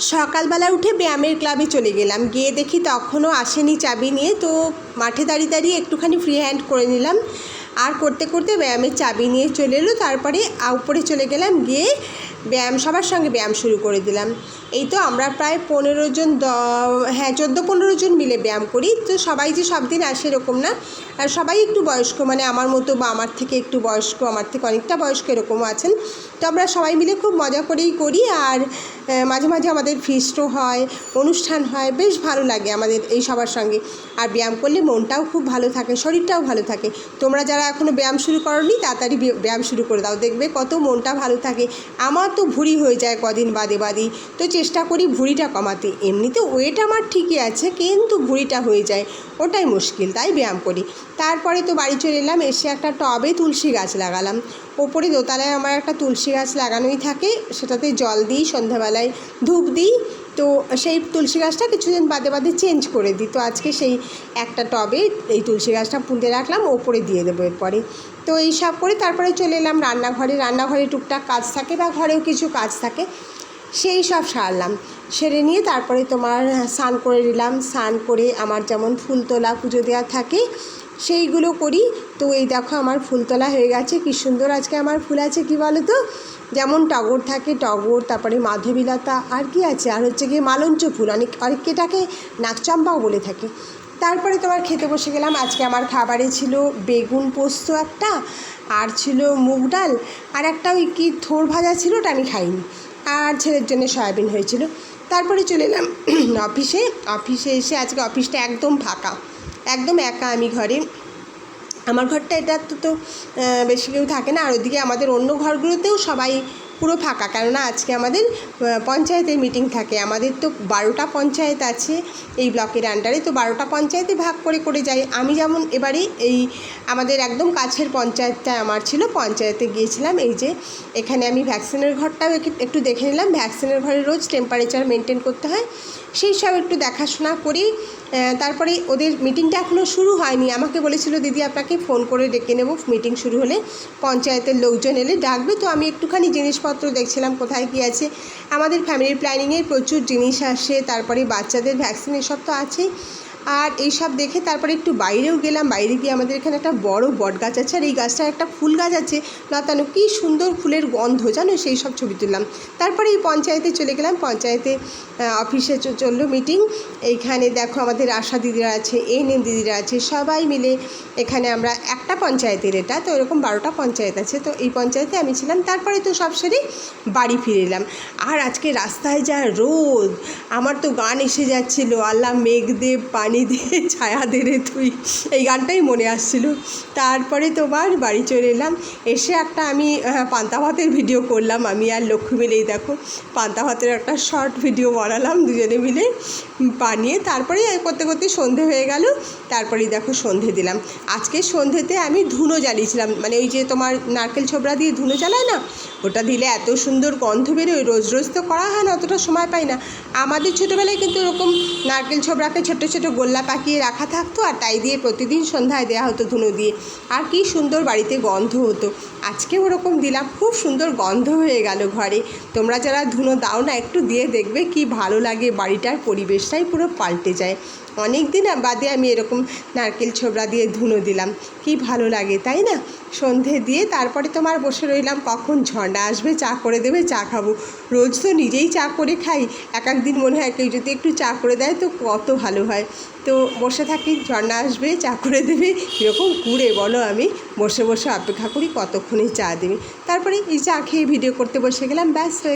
সকালবেলা উঠে ব্যায়ামের ক্লাবে চলে গেলাম। গিয়ে দেখি তখনও আসেনি চাবি নিয়ে, তো মাঠে দাঁড়িয়ে দাঁড়িয়ে একটুখানি ফ্রি হ্যান্ড করে নিলাম। আর করতে করতে ব্যায়ামের চাবি নিয়ে চলে এলো, তারপরে উপরে চলে গেলাম। গিয়ে ব্যায়াম, সবার সঙ্গে ব্যায়াম শুরু করে দিলাম। এই তো আমরা প্রায় পনেরো জন দ- হ্যাঁ চোদ্দ পনেরো জন মিলে ব্যায়াম করি। তো সবাই যে সব দিন আসে এরকম না। আর সবাই একটু বয়স্ক মানে আমার মতো বা আমার থেকে একটু বয়স্ক, আমার থেকে অনেকটা বয়স্ক এরকমও আছেন। তো আমরা সবাই মিলে খুব মজা করেই করি। আর মাঝে মাঝে আমাদের ফিস্টও হয়, অনুষ্ঠান হয়। বেশ ভালো লাগে আমাদের এই সবার সঙ্গে। আর ব্যায়াম করলে মনটাও খুব ভালো থাকে, শরীরটাও ভালো থাকে। তোমরা যারা এখনও ব্যায়াম শুরু করনি, তাড়াতাড়ি ব্য- ব্যায়াম শুরু করে দাও। দেখবে কত মনটা ভালো থাকে। আমার তো ভুঁড়ি হয়ে যায় কদিন বাদে বাদে। তো চেষ্টা করি ভুঁড়িটা কমাতে। এমনিতে ওয়েট আমার ঠিকই আছে, কিন্তু ভুঁড়িটা হয়ে যায়। ওটাই মুশকিল, তাই ব্যায়াম করি। তারপরে তো বাড়ি চলে এলাম, এসে একটা টবে তুলসী গাছ লাগালাম। ওপরে দোতলায় আমার একটা তুলসী গাছ লাগানোই থাকে, সেটাতে জল দিই, সন্ধ্যাবেলায় ধূপ দিই তো সেই তুলসী গাছটা কিছুদিন বাদে বাদে চেঞ্জ করে দিই। তো আজকে সেই একটা টবে এই তুলসী গাছটা পুঁতে রাখলাম, ওপরে দিয়ে দেবো এরপরে। তো এই সব করে তারপরে চলে এলাম রান্নাঘরে। রান্নাঘরে টুকটাক কাজ থাকে বা ঘরেও কিছু কাজ থাকে, সেই সব সারলাম। সেরে নিয়ে তারপরে তোমার স্নান করে নিলাম। স্নান করে আমার যেমন ফুল তোলা, পুজো দেওয়া থাকে সেইগুলো করি। তো এই দেখো আমার ফুল তোলা হয়ে গেছে। কি সুন্দর আজকে আমার ফুল আছে, কি বলো তো যেমন টগর থাকে টগর, তারপরে মাধবীলতা, আর কি আছে? আর হচ্ছে গিয়ে মালঞ্চ ফুল, অনেক অনেক অনেকেটাকে নাকচম্পাও বলে থাকে। তারপরে তোমার খেতে বসে গেলাম। আজকে আমার খাবারে ছিল বেগুন পোস্ত একটা, আর ছিল মুগ ডাল, আর একটা ওই কি থোর ভাজা ছিল ওটা আমি খাইনি। আর ছেলের জন্য সয়াবিন হয়েছিল। তারপরে চলে এলাম অফিসে। অফিসে এসে আজকে অফিসটা একদম ফাঁকা। একদম একা আমি ঘরে। আমার ঘরটা এটা তো তো বেশি কেউ থাকে না। আর ওদিকে আমাদের অন্য ঘরগুলোতেও সবাই পুরো ফাঁকা। কেননা আজকে আমাদের পঞ্চায়েতের মিটিং থাকে। আমাদের তো বারোটা পঞ্চায়েত আছে এই ব্লকের আন্ডারে তো বারোটা পঞ্চায়েতে ভাগ করে করে যাই। আমি যেমন এবারে এই আমাদের একদম কাছের পঞ্চায়েতটা আমার ছিল। পঞ্চায়েতে গিয়েছিলাম এই যে এখানে আমি ভ্যাকসিনের ঘরটাও একটু- দেখে নিলাম। ভ্যাকসিনের ঘরে রোজ টেম্পারেচার মেনটেন করতে হয়। সেই সব একটু দেখাশোনা করি। তারপরে ওদের মিটিংটা এখনও শুরু হয়নি। আমাকে বলেছিল, দিদি, আপনাকে ফোন করে ডেকে নেব। মিটিং শুরু হলে পঞ্চায়েতের লোকজন এলে ডাকবে। তো আমি একটুখানি জিনিসপত্র দেখছিলাম কোথায় কী আছে। আমাদের ফ্যামিলির প্ল্যানিংয়ের প্রচুর জিনিস আসে, তারপরে বাচ্চাদের ভ্যাকসিন এসব তো আছেই। আর এইসব দেখে তারপরে একটু বাইরেও গেলাম। বাইরে গিয়ে আমাদের এখানে একটা বড় বট গাছ আছে আর এই গাছটার একটা ফুল গাছ আছে। লতানো কী সুন্দর ফুলের গন্ধ, জানো? সেই সব ছবি তুললাম। তারপরে এই পঞ্চায়েতে চলে গেলাম। পঞ্চায়েতে অফিসে চলল মিটিং এইখানে দেখো আমাদের আশা দিদিরা আছে এনএম দিদিরা আছে, সবাই মিলে এখানে আমরা একটা পঞ্চায়েতের এটা। তো এরকম বারোটা পঞ্চায়েত আছে। তো এই পঞ্চায়েতে আমি ছিলাম। তারপরে তো সব সেরে বাড়ি ফিরে এলাম। আর আজকে রাস্তায় যা রোদ, আমার তো গান এসে যাচ্ছিল, আল্লাহ মেঘ দে পানি দিয়ে ছায়া দে রে তুই। এই গানটাই মনে আসছিল। তারপরে তোমার বাড়ি চলে এলাম। এসে একটা আমি পান্তা ভাতের ভিডিও করলাম। আমি আর লক্ষ্মী মিলেই দেখো। পান্তা ভাতের একটা শর্ট ভিডিও বানালাম দুজনে মিলে। বানিয়ে তারপরে করতে করতে সন্ধে হয়ে গেল, তারপরেই দেখো সন্ধে দিলাম। আজকে সন্ধেতে আমি ধুনো জ্বালিয়েছিলাম মানে ওই যে তোমার নারকেল ছোবড়া দিয়ে ধুনো জ্বালায় না, ওটা দিলে এত সুন্দর গন্ধ বেরোয়, রোজ রোজ তো করা হয় না, অতটা সময় পাই না। আমাদের ছোটোবেলায় কিন্তু এরকম নারকেল ছোবড়াকে ছোটো ছোটো গোল্লা পাকিয়ে রাখা থাকতো, আর তাই দিয়ে প্রতিদিন সন্ধ্যায় দেওয়া হতো ধুনো দিয়ে। আর কি সুন্দর বাড়িতে গন্ধ হতো। আজকে ওরকম দিলাম, খুব সুন্দর গন্ধ হয়ে গেল ঘরে। তোমরা যারা ধুনো দাও না, একটু দিয়ে দেখবে কি ভালো লাগে বাড়িটার পরিবেশটাই পুরো পাল্টে যায়। অনেক দিন বাদে আমি এরকম নারকেল ছোবড়া দিয়ে ধুনো দিলাম। কি ভালো লাগে, তাই না? সন্ধে দিয়ে তারপরে তোমার বসে রইলাম, কখন ঝর্ণা আসবে, চা করে দেবে, চা খাব। রোজ তো নিজেই চা করে খাই, এক এক দিন মনে হয় কেউ যদি একটু চা করে দেয় তো কত ভালো হয়। তো বসে থাকি, ঝর্ণা আসবে, চা করে দেবে এরকম কুড়ে বলো আমি। বসে বসে অপেক্ষা করি কতক্ষণে চা দেবে। তারপরে এই চা খেয়ে ভিডিও করতে বসে গেলাম, ব্যাস